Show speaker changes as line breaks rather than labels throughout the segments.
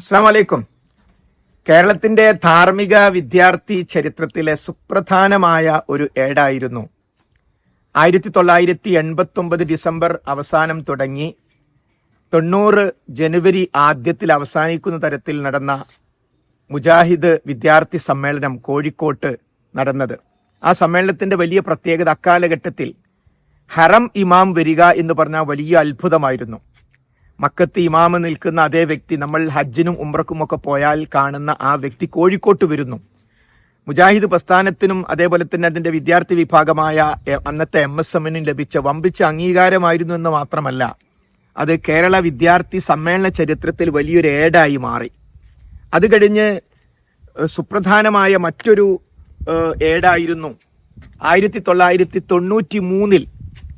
അസ്സാം വലൈക്കും കേരളത്തിന്റെ ധാർമ്മിക വിദ്യാർത്ഥി ചരിത്രത്തിലെ സുപ്രധാനമായ ഒരു ഏടായിരുന്നു. ആയിരത്തി തൊള്ളായിരത്തി എൺപത്തി ഒമ്പത് ഡിസംബർ അവസാനം തുടങ്ങി തൊണ്ണൂറ് ജനുവരി ആദ്യത്തിൽ അവസാനിക്കുന്ന തരത്തിൽ നടന്ന മുജാഹിദ് വിദ്യാർത്ഥി സമ്മേളനം കോഴിക്കോട്ട് നടന്നത്. ആ സമ്മേളനത്തിന്റെ വലിയ പ്രത്യേകത അക്കാലഘട്ടത്തിൽ ഹറം ഇമാം വരിക എന്ന് പറഞ്ഞ വലിയ അത്ഭുതമായിരുന്നു. മക്കത്ത് ഇമാമ് നിൽക്കുന്ന അതേ വ്യക്തി നമ്മൾ ഹജ്ജിനും ഉംറക്കും ഒക്കെ പോയാൽ കാണുന്ന ആ വ്യക്തി കോഴിക്കോട്ട് വരുന്നു. മുജാഹിദ് പ്രസ്ഥാനത്തിനും അതേപോലെ തന്നെ അതിന്റെ വിദ്യാർത്ഥി വിഭാഗമായ അന്നത്തെ എം എസ് എമ്മിനും ലഭിച്ച വമ്പിച്ച അംഗീകാരമായിരുന്നു എന്ന് മാത്രമല്ല അത് കേരള വിദ്യാർത്ഥി സമ്മേളന ചരിത്രത്തിൽ വലിയൊരു ഏടായി മാറി. അത് കഴിഞ്ഞ് സുപ്രധാനമായ മറ്റൊരു ഏടായിരുന്നു ആയിരത്തി തൊള്ളായിരത്തി തൊണ്ണൂറ്റി മൂന്നിൽ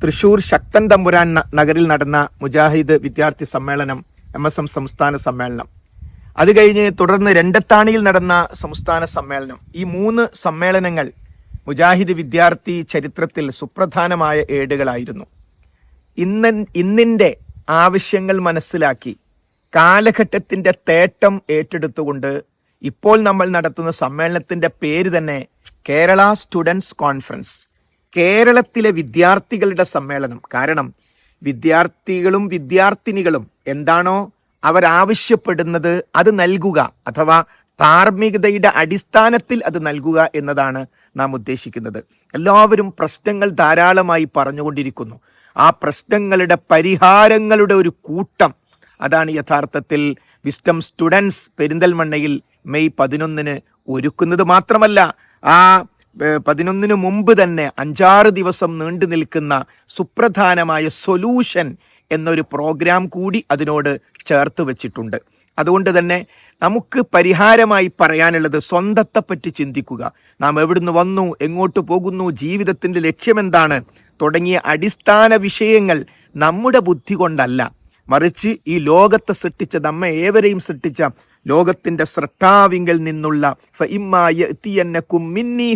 തൃശൂർ ശക്തൻ തമ്പുരാൻ നഗറിൽ നടന്ന മുജാഹിദ് വിദ്യാർത്ഥി സമ്മേളനം എം എസ് എം സംസ്ഥാന സമ്മേളനം. അത് കഴിഞ്ഞ് തുടർന്ന് രണ്ടത്താണിയിൽ നടന്ന സംസ്ഥാന സമ്മേളനം. ഈ മൂന്ന് സമ്മേളനങ്ങൾ മുജാഹിദ് വിദ്യാർത്ഥി ചരിത്രത്തിൽ സുപ്രധാനമായ ഏടുകളായിരുന്നു. ഇന്ന ഇന്നിന്റെ ആവശ്യങ്ങൾ മനസ്സിലാക്കി കാലഘട്ടത്തിന്റെ തേട്ടം ഏറ്റെടുത്തുകൊണ്ട് ഇപ്പോൾ നമ്മൾ നടത്തുന്ന സമ്മേളനത്തിന്റെ പേര് തന്നെ കേരള സ്റ്റുഡൻസ് കോൺഫറൻസ്. കേരളത്തിലെ വിദ്യാർത്ഥികളുടെ സമ്മേളനം. കാരണം വിദ്യാർത്ഥികളും വിദ്യാർത്ഥിനികളും എന്താണോ അവരാവശ്യപ്പെടുന്നത് അത് നൽകുക അഥവാ ധാർമ്മികതയുടെ അടിസ്ഥാനത്തിൽ അത് നൽകുക എന്നതാണ് നാം ഉദ്ദേശിക്കുന്നത്. എല്ലാവരും പ്രശ്നങ്ങൾ ധാരാളമായി പറഞ്ഞുകൊണ്ടിരിക്കുന്നു. ആ പ്രശ്നങ്ങളുടെ പരിഹാരങ്ങളുടെ ഒരു കൂട്ടം അതാണ് യഥാർത്ഥത്തിൽ വിസ്റ്റം സ്റ്റുഡൻസ് പെരിന്തൽമണ്ണയിൽ മെയ് പതിനൊന്നിന് ഒരുക്കുന്നത് മാത്രമല്ല. ആ പതിനൊന്നിന് മുമ്പ് തന്നെ അഞ്ചാറ് ദിവസം നീണ്ടു നിൽക്കുന്ന സുപ്രധാനമായ സൊല്യൂഷൻ എന്നൊരു പ്രോഗ്രാം കൂടി അതിനോട് ചേർത്ത് വെച്ചിട്ടുണ്ട്. അതുകൊണ്ട് തന്നെ നമുക്ക് പരിഹാരമായി പറയാനുള്ളത് സ്വന്തത്തെപ്പറ്റി ചിന്തിക്കുക. നാം എവിടുന്ന് വന്നു എങ്ങോട്ട് പോകുന്നു ജീവിതത്തിന്റെ ലക്ഷ്യമെന്താണ് തുടങ്ങിയ അടിസ്ഥാന വിഷയങ്ങൾ നമ്മുടെ ബുദ്ധി കൊണ്ടല്ല. മറിച്ച് ഈ ലോകത്തെ സൃഷ്ടിച്ച നമ്മെ ഏവരെയും സൃഷ്ടിച്ച ലോകത്തിന്റെ സൃഷ്ടാവിങ്കൽ നിന്നുള്ള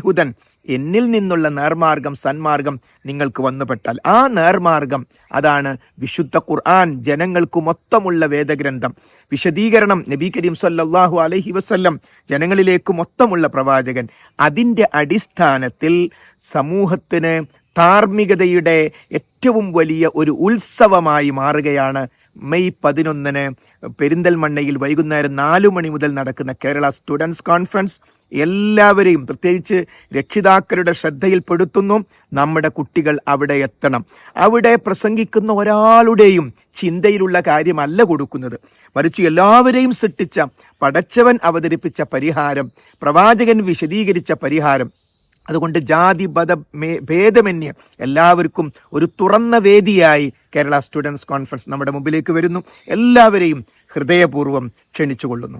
ഹുദൻ എന്നിൽ നിന്നുള്ള നേർമാർഗം സന്മാർഗം നിങ്ങൾക്ക് വന്നുപെട്ടാൽ ആ നേർമാർഗം അതാണ് വിശുദ്ധ ഖുർആൻ ജനങ്ങൾക്ക് മൊത്തമുള്ള വേദഗ്രന്ഥം. വിശദീകരണം നബി കരീം സല്ലാഹു അലഹി വസ്ല്ലം ജനങ്ങളിലേക്ക് മൊത്തമുള്ള പ്രവാചകൻ. അതിന്റെ അടിസ്ഥാനത്തിൽ സമൂഹത്തിന് ധാർമ്മികതയുടെ ഏറ്റവും വലിയ ഒരു ഉത്സവമായി മാറുകയാണ് മെയ് പതിനൊന്നിന് പെരിന്തൽമണ്ണയിൽ വൈകുന്നേരം നാലു മണി മുതൽ നടക്കുന്ന കേരള സ്റ്റുഡൻസ് കോൺഫറൻസ്. എല്ലാവരെയും പ്രത്യേകിച്ച് രക്ഷിതാക്കളുടെ ശ്രദ്ധയിൽപ്പെടുത്തുന്നു. നമ്മുടെ കുട്ടികൾ അവിടെ എത്തണം. അവിടെ പ്രസംഗിക്കുന്ന ഒരാളുടെയും ചിന്തയിലുള്ള കാര്യമല്ല കൊടുക്കുന്നത്. മറിച്ച് എല്ലാവരെയും സൃഷ്ടിച്ച പടച്ചവൻ അവതരിപ്പിച്ച പരിഹാരം പ്രവാചകൻ വിശദീകരിച്ച പരിഹാരം അതുകൊണ്ട് ജാതി മത മേ- ഭേദമന്യേ എല്ലാവർക്കും ഒരു തുറന്ന വേദിയായി കേരള സ്റ്റുഡൻസ് കോൺഫറൻസ് നമ്മുടെ മുമ്പിലേക്ക് വരുന്നു. എല്ലാവരെയും ഹൃദയപൂർവം ക്ഷണിച്ചുകൊള്ളുന്നു.